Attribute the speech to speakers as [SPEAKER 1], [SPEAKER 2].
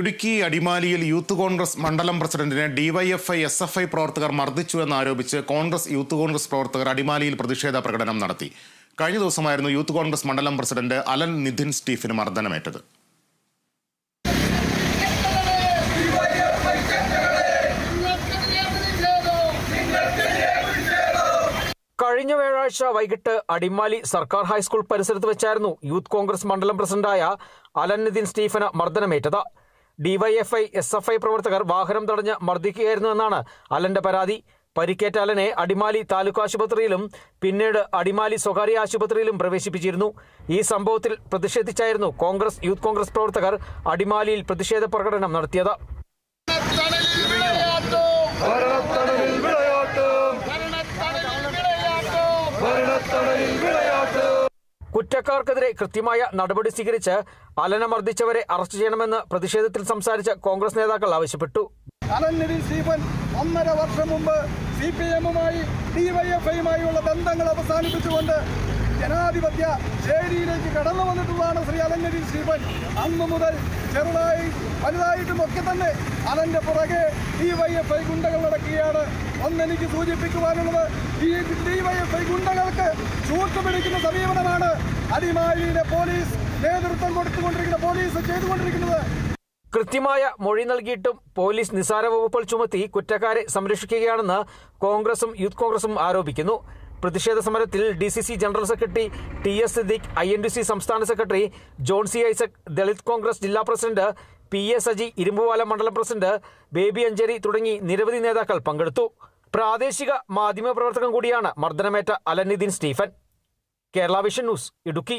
[SPEAKER 1] ഇടുക്കി അടിമാലിയിൽ യൂത്ത് കോൺഗ്രസ് മണ്ഡലം പ്രസിഡന്റിനെ ഡിവൈഎഫ്ഐ എസ് എഫ് ഐ പ്രവർത്തകർ മർദ്ദിച്ചു എന്നാരോപിച്ച് കോൺഗ്രസ് യൂത്ത് കോൺഗ്രസ് പ്രവർത്തകർ അടിമാലിയിൽ പ്രതിഷേധ പ്രകടനം നടത്തി. കഴിഞ്ഞ ദിവസമായിരുന്നു യൂത്ത് കോൺഗ്രസ് മണ്ഡലം പ്രസിഡന്റ് അലൻ നിധിൻ സ്റ്റീഫിന് മർദ്ദനമേറ്റത്.
[SPEAKER 2] കഴിഞ്ഞ വ്യാഴാഴ്ച വൈകിട്ട് അടിമാലി സർക്കാർ ഹൈസ്കൂൾ പരിസരത്ത് വെച്ചായിരുന്നു യൂത്ത് കോൺഗ്രസ് മണ്ഡലം പ്രസിഡന്റായ അലൻ നിതിൻ സ്റ്റീഫന് മർദ്ദനമേറ്റത്. ഡിവൈഎഫ്ഐ എസ് എഫ് ഐ പ്രവർത്തകർ വാഹനം തടഞ്ഞ് മർദ്ദിക്കുകയായിരുന്നുവെന്നാണ് അലന്റെ പരാതി. പരിക്കേറ്റ അലനെ അടിമാലി താലൂക്ക് ആശുപത്രിയിലും പിന്നീട് അടിമാലി സ്വകാര്യ ആശുപത്രിയിലും പ്രവേശിപ്പിച്ചിരുന്നു. ഈ സംഭവത്തിൽ പ്രതിഷേധിച്ചായിരുന്നു കോൺഗ്രസ് യൂത്ത് കോൺഗ്രസ് പ്രവർത്തകർ അടിമാലിയിൽ പ്രതിഷേധ പ്രകടനം നടത്തിയത്. കുറ്റക്കാർക്കെതിരെ കൃത്യമായ നടപടി സ്വീകരിച്ച് അലനമർദ്ദിച്ചവരെ അറസ്റ്റ് ചെയ്യണമെന്ന് പ്രതിഷേധത്തിൽ സംസാരിച്ച കോൺഗ്രസ് നേതാക്കൾ ആവശ്യപ്പെട്ടു.
[SPEAKER 3] ഒന്നര വർഷം മുമ്പ് സി പി എമ്മുമായി ഡിവൈഎഫ്ഐയുമായുള്ള ബന്ധങ്ങൾ അവസാനിപ്പിച്ചുകൊണ്ട് ജനാധിപത്യ ശൈലിയിലേക്ക് കടന്നു വന്നിട്ടുള്ളതാണ് ശ്രീ അലങ്കരി സ്റ്റീഫൻ അന്നു മുതൽ ചെറുതായി വലുതായിട്ടും ഒക്കെ തന്നെ അലന്റെ പുറകെ ഈ വൈ എഫ് ഐ ഗുണ്ടകൾ നടക്കുകയാണ്. ഒന്നെനിക്ക് സൂചിപ്പിക്കുവാനുള്ളത് ഈ ഡി വൈ എഫ് ഐ ഗുണ്ടകൾക്ക് ചൂട്ടുപിടിക്കുന്ന സമീപനമാണ് അടിമാലിയിലെ പോലീസ് നേതൃത്വം കൊടുത്തുകൊണ്ടിരിക്കുന്ന പോലീസ് ചെയ്തുകൊണ്ടിരിക്കുന്നത്.
[SPEAKER 2] കൃത്യമായ മൊഴി നൽകിയിട്ടും പോലീസ് നിസാര വകുപ്പുകൾ ചുമത്തി കുറ്റക്കാരെ സംരക്ഷിക്കുകയാണെന്ന് കോൺഗ്രസും യൂത്ത് കോൺഗ്രസും ആരോപിക്കുന്നു. പ്രതിഷേധ സമരത്തിൽ D C C general secretary T S Siddique I N D C സംസ്ഥാന secretary John C Isaac Dalit Congress ജില്ലാ president P A Saji Irumbuvala മണ്ഡലം പ്രസിഡന്റ് ബേബി അഞ്ചേരി തുടങ്ങി നിരവധി നേതാക്കൾ പങ്കെടുത്തു. പ്രാദേശിക മാധ്യമ പ്രവർത്തകൻ കൂടിയാണ് മർദ്ദനമേറ്റ Alanideen Stephen. Kerala vision news Idukki.